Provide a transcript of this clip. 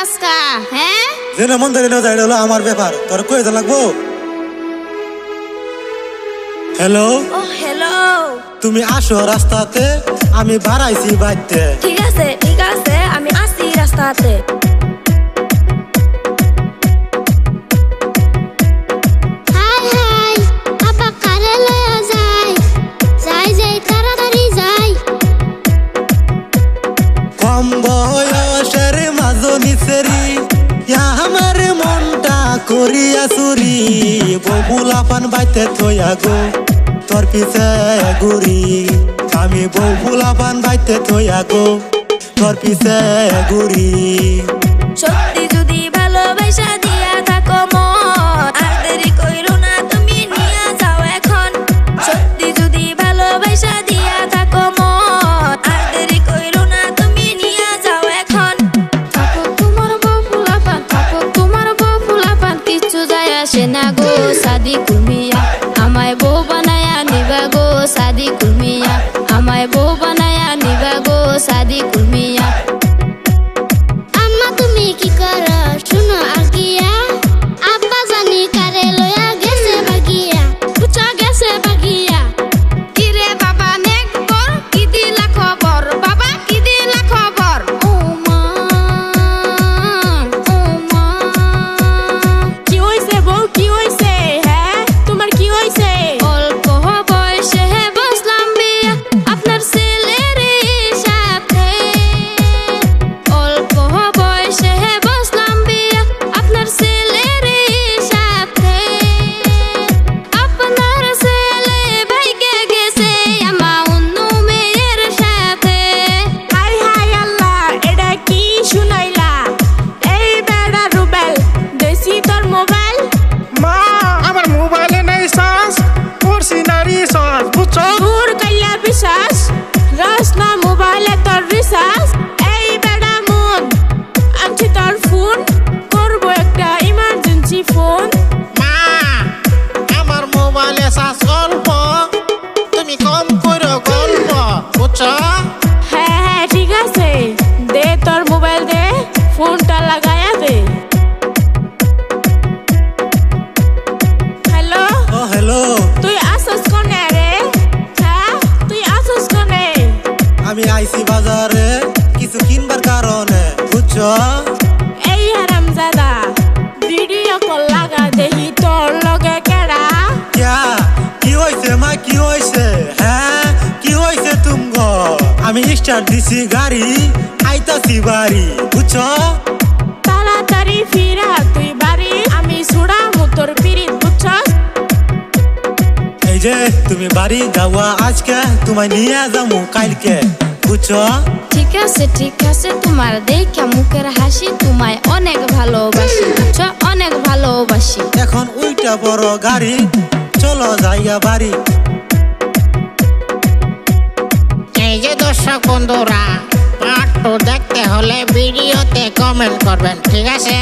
যাসকা হ্যাঁ? যেন মন ধরে হলো আমার ব্যাপার। তোর কয়ে তো লাগবো? হ্যালো ও হ্যালো তুমি আসো রাস্তাতে আমি বাড়াইছি বাইতে ঠিক আছে ঠিক আছে আমি আসি রাস্তাতে। কম বয়সের নিচেরি আমার মনটা করিয়া চুরি। ববুলা পান বাইতে থইয়া গো, তোর পিছে ঘুরি। আমি ববুলা পান বাইতে থইয়া গো, তোর পিছে ঘুরি। আসে গো সাদি কুলমিয়া আমায় বউ বানায়া নিবা গো সাদি কুলমিয়া আমায় বউ বানায়া রসনা মোবাইলে তোর রিসার্চ বাজারে কিছু কিনবার কারণে বুঝছ? এই হারাম জাদা ভিডিও কল লাগা দেহি তোর লগে কেডা? ক্যা? কি হইছে মা কি হইছে? হ্যাঁ কি হইছে তুমগ? আমি স্টার্ট দিছি গাড়ি আইতাছি বাড়ি বুঝছ? তাড়াতাড়ি ফিরা তুই বাড়ি আমি সুড়া তোর পিরিত বুঝছস এই যে তুমি বাড়ি যাওয়া আজকে তোমায় নিয়ে যাব কালকে। বুঝছ? ঠিক আছে ঠিক আছে তোমার দেখা মুখের হাসি তোমায় অনেক ভালোবাসি বুঝছ? অনেক ভালোবাসি। এখন ওইটা বড় গাড়ি চলো যাইয়া বাড়ি। এই যে দর্শক বন্ধুরা পার্ট টু দেখতে হলে ভিডিওতে কমেন্ট করবেন ঠিক আছে?